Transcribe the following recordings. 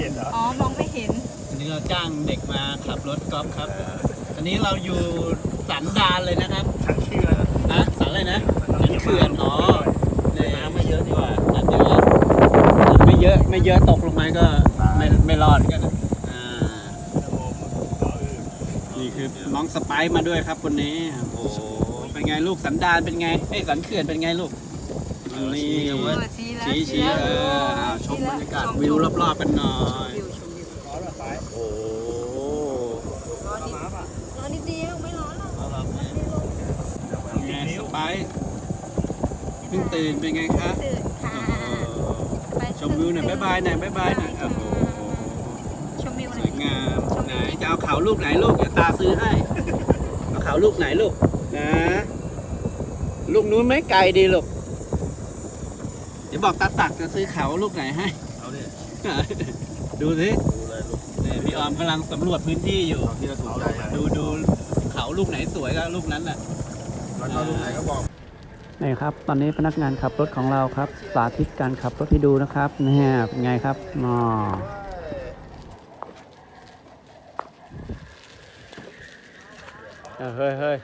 เห็นเหรออ๋อ มองไม่เห็น วันนี้เราจ้างเด็กมาขับรถกอล์ฟครับ ตอนนี้เราอยู่สันดานเลยนะครับฉันเชื่อนะฮะสันอะไรนะสันเขื่อนอ๋อเนี่ยน้ำไม่เยอะดีกว่าน้ำเยอะไม่เยอะไม่เยอะตกลงมาก็ไม่ไม่รอดกันนะอ่านี่คือน้องสไปซ์มาด้วยครับคนนี้โอ้โหเป็นไงลูกสันดานเป็นไงไอ้ยสันเขื่อนเป็นไงลูก นี่เออชี้แล้วชี้ชี้เอออ้าวชมบรรยากาศวิวรอบๆกันหน่อยวิวชมวิวโอ้โหร้อนนิดร้อนนิดเดียวไม่ร้อนหรอกเป็นไงสไปซ์เพิ่งตื่นเป็นไงคะตื่นค่ะโอ้โหชมวิวหน่อยบ๊ายบายหน่อยบ๊ายบายหน่อยโอ้โหชมวิวหสน่อวยยงามไหนจะเอาเขาลูกไหนลูกเดี๋ยวตาซื้อให้เอาเขาลูกไหนลูกนะลูกนู้นไหม่ไกลดีลูกเดี๋ ยวบอกตาตักจะซื้อเขาลูกไหนให้ เอาดิดูสิดูเลยลูกเนี่ยพี่ออมกำลังสำรวจพื้นที่อยู่ เอาที่เราถูกใจนะดูดูเขาลูกไหนสวยก็ลูกนั้นแหละ แล้วก็ลูกไหนก็บอก นี่ครับ ตอนนี้พนักงานขับรถของเราครับ สาธิตการขับรถให้ดูนะครับเนี่ยเป็นไงครับอ๋อเออเฮ้ยเฮ้ย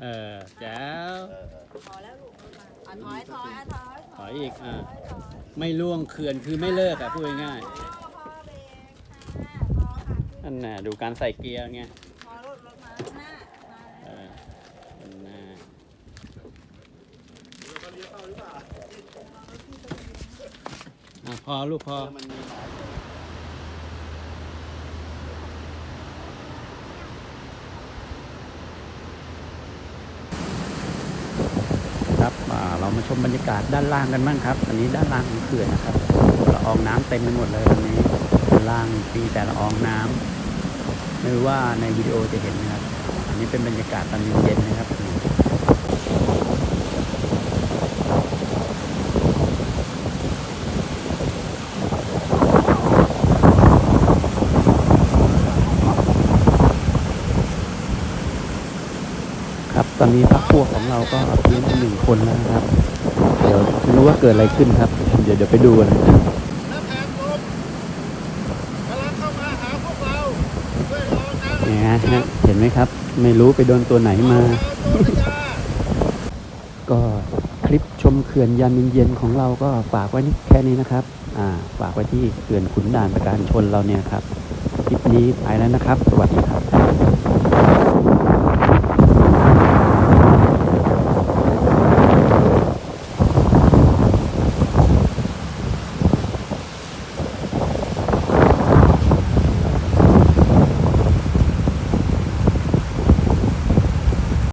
เออแจ๋วพอแล้วลูกอะถอยถอยอะถอยถอยอีกอะไม่ล่วงเขื่อนคือไม่เลิกอะพูดง่ายๆนั่นน่ะดูการใส่เกียร์ไงพอรถรถมาหน้าเออนั่นน่ะอะพอลูกพอ่า เรามาชมบรรยากาศด้านล่างกันบ้างครับอันนี้ด้านล่างของเขื่อนนะครับละอองน้ำเต็มไปหมดเลยตรงนี้ด้านล่างมีแต่ละอองน้ำไม่ว่าในวิดีโอจะเห็นนะครับ อันนี้เป็นบรรยากาศตอนเย็นๆนะครับ ตอนนี้พักพวกของเราก็เพียงหนึ่งคนแล้วนะครับ เดี๋ยวไม่รู้ว่าเกิดอะไรขึ้นครับ เดี๋ยวเดี๋ยวไปดูกันนะเข้ามาหาพวกเราด้วยรอการเนี่ยฮะเห็นไหมครับ ไม่รู้ไปโดนตัวไหนมา ก็คลิปชมเขื่อนยามเย็นๆของเราก็ฝากไว้นี่แค่นี้นะครับ อ่า ฝากไว้ที่เขื่อนขุนด่านประการชนเราเนี่ยครับ คลิปนี้ไปแล้วนะครับ สวัสดีครับ